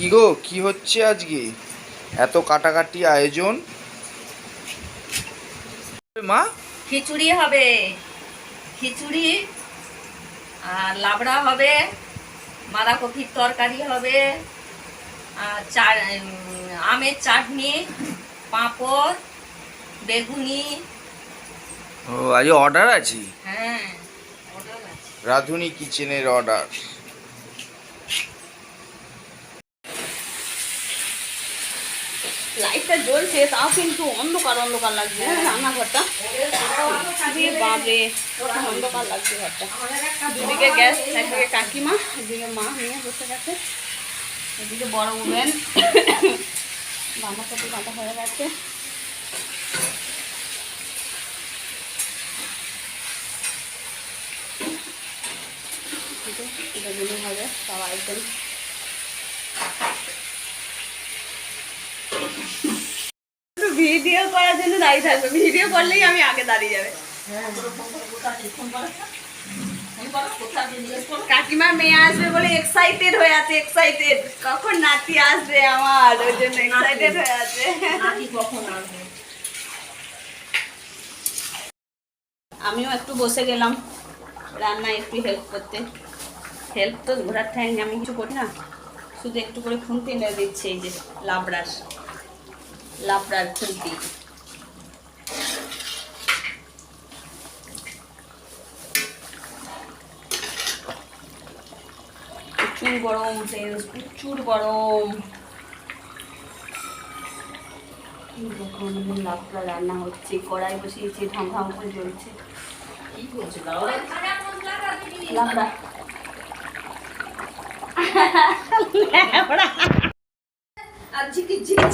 কি গো কি হচ্ছে আজকে? এত কাটাকাটি আয়োজন? মা? খিচুড়ি হবে। খিচুড়ি আর লাবড়া হবে বাঁধাকপির তরকারি হবে আর চা আমের চাটনি পাঁপড় বেগুনি। ও আজ অর্ডার আছে? হ্যাঁ order আছে। রাধুনি কিচেনের অর্ডার লাইটটা জ্বলছে, তাও কিন্তু অন্ধকার অন্ধকার লাগছে। রান্নাঘরটা। আরে অন্ধকার লাগছে ঘরটা। দুদিকে গ্যাস, একদিকে কাকিমা এদিকে মা নিয়ে বসে গেছে। এদিকে বড় উবেন বাঁধাকপি কাটা হয়ে গেছে। দিলে হবে, সব আইটেম ভিডিও করার জন্য দাঁড়িয়ে থাকবে। ভিডিও করলেই আমি আগে দাঁড়িয়ে যাবে। কাকিমার মেয়ে আসবে বলে এক্সাইটেড হয়ে আছে এক্সাইটেড কখন নাতি আসবে আমার? ওই জন্য এক্সাইটেড হয়ে আছে। আমিও একটু বসে গেলাম। রান্নায় একটু হেল্প করতে। হেল্প তো ঘোরার ঠ্যাং আমি কিছু করি না। শুধু একটু করে খুন্তি এনে দিচ্ছে এই যে লাবড়ার। লাবড়ার খুন্তি। প্রচুর গরম তেল প্রচুর গরম। লাবড়া রান্না হচ্ছে কড়াই বসিয়েছি ধাম ধাম করে জ্বলছে। কি লাউড়া? লাবড়া।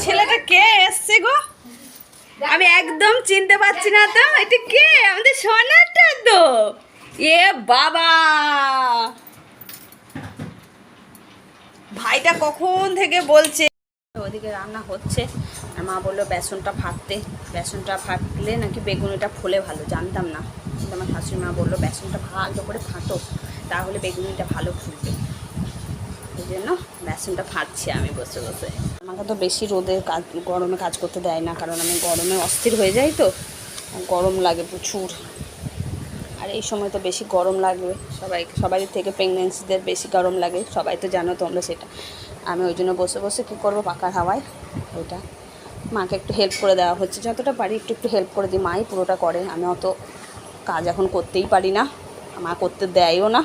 ছেলেটা কে এসছে গো? আমি একদম চিনতে পারছি না তো। এটা কে? আমাদের সোনাটা তো। এ বাবা। ভাইটা কখন থেকে বলছে? ওদিকে রান্না হচ্ছে। আর মা বলল, বেসনটা ফাটতে। বেসনটা ফাটলে নাকি বেগুনিটা ফোলে ভালো, জানতাম না। কিন্তু আমার শাশুড়ি মা বলল, বেসনটা ভালো করে ফাটো, তাহলে বেগুনিটা ভালো ফুলবে। জন্য বেসনটা ফাটছি আমি বসে বসে। আমাকে তো বেশি রোদে কাজ, গরমে কাজ করতে দেয় না, কারণ আমি গরমে অস্থির হয়ে যাই তো গরম লাগে প্রচুর। আর এই সময় তো বেশি গরম লাগবে সবাই সবাই থেকে প্রেগনেন্সিদের বেশি গরম লাগে, সবাই তো জানো তোমরা সেটা। আমি ওই জন্য বসে বসে কী করব পাকার হাওয়ায়? ওইটা। মাকে একটু হেল্প করে দেওয়া হচ্ছে, যতটা পারি একটু একটু হেল্প করে দিই, মাই পুরোটা করে। আমি অত কাজ এখন করতেই পারি না, মা করতে দেয়ও না।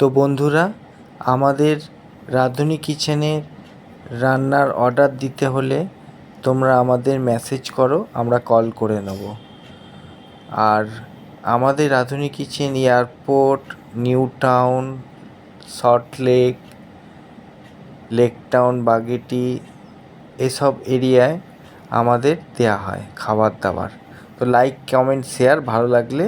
তো বন্ধুরা, আমাদের রাঁধুনি কিচেনের রান্নার অর্ডার দিতে হলে তোমরা আমাদের মেসেজ করো, আমরা কল করে নেব। আর আমাদের Radhuni kitchen airport, new town Salt Lake lake town, Baguiati, এসব এরিয়ায় আমাদের দেয়া হয় খাবার দাবার। তো লাইক কমেন্ট শেয়ার ভালো লাগলে